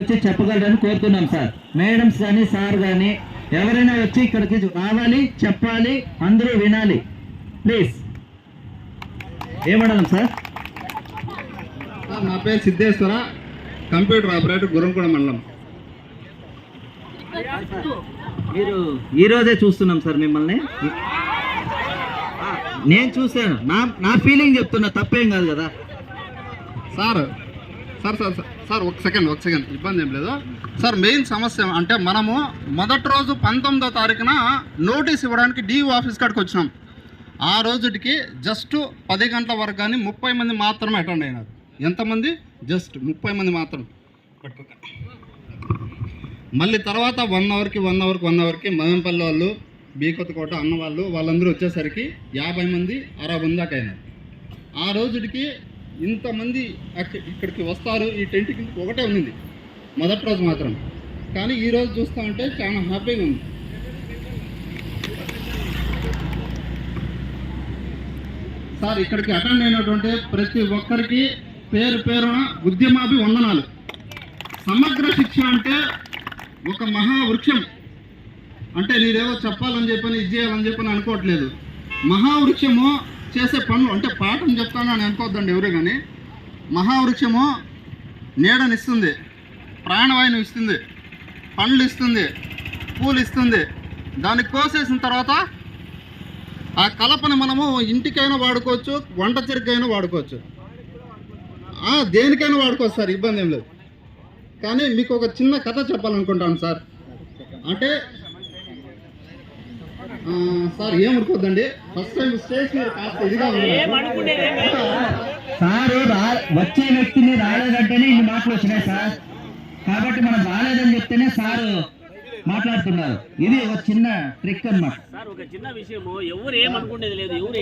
వచ్చి చెప్పగలరని కోరుతున్నాం sir. Madams కానీ సార్ కానీ ఎవరైనా వచ్చి ఇక్కడికి రావాలి చెప్పాలి అందరూ వినాలి. Please ఏమడదాం sir? సార్, నా పేరు సిద్ధేశ్వర కంప్యూటర్ ఆపరేటర్ గురంకొండ మండలం. మీరు ఈ రోజే చూస్తున్నాం సార్ మిమ్మల్ని. నేను చూశాను. నా నా ఫీలింగ్ చెప్తున్నా తప్పేం కాదు కదా. Sir sir sir sir, sir ఒక సెకండ్ ఒక సెకండ్ ఇబ్బంది ఏం లేదు. సార్ మెయిన్ సమస్య అంటే మనము మొదటి రోజు పంతొమ్మిదో తారీఖున నోటీస్ ఇవ్వడానికి డిఓ ఆఫీస్ కాడికి వచ్చినాం. ఆ రోజుటికి జస్ట్ పది గంటల వరకు కానీ ముప్పై మంది మాత్రమే అటెండ్ అయినారు. ఎంతమంది జస్ట్ ముప్పై మంది మాత్రం. మళ్ళీ తర్వాత వన్ అవర్కి వన్ అవర్కి వన్ అవర్కి మదంపల్లి వాళ్ళు బీకొత్తకోట అన్న వాళ్ళు వాళ్ళందరూ వచ్చేసరికి యాభై మంది అరవై మంది దాకా అయినారు. ఆ రోజుకి ఇంతమంది ఇక్కడికి వస్తారు ఈ టెంట్ కింద ఒకటే ఉంది మొదటి రోజు మాత్రం. కానీ ఈరోజు రోజు చూస్తా ఉంటే చాలా హ్యాపీగా ఉంది. సార్ ఇక్కడికి అటెండ్ అయినటువంటి ప్రతి ఒక్కరికి పేరు పేరున ఉద్యమాభి వందనాలు సమగ్ర శిక్ష అంటే ఒక మహావృక్షం. అంటే నీదేవో చెప్పాలని చెప్పని ఇది చేయాలని చెప్పని అనుకోవట్లేదు. మహావృక్షము చేసే పనులు అంటే పాఠం చెప్తాను అని అనుకోవద్దండి ఎవరు కానీ మహావృక్షము నీడనిస్తుంది ప్రాణవాయువు ఇస్తుంది పండ్లు ఇస్తుంది పూలు ఇస్తుంది. దాన్ని కోసేసిన తర్వాత ఆ కలపని మనము ఇంటికైనా వాడుకోవచ్చు వంట చెరుకైనా వాడుకోవచ్చు. దేనికైనా వాడుకోవచ్చు సార్ ఇబ్బంది ఏం లేదు. కానీ మీకు ఒక చిన్న కథ చెప్పాలనుకుంటాను సార్. అంటే సార్ ఏమనుకోద్దండి ఫస్ట్ టైం స్టేజ్ మీద కాస్త ఇదిగా సారు వచ్చే వ్యక్తిని రాలేదంటేనే ఇన్ని మాటలు వచ్చినాయి సార్. కాబట్టి మనం రాలేదని చెప్తేనే సారు మాట్లాడుతున్నారు. ఇది ఒక చిన్న ట్రిక్ అన్నమాట. సార్ ఒక చిన్న విషయము. ఎవరు ఏమనుకునేది లేదు. ఎవరు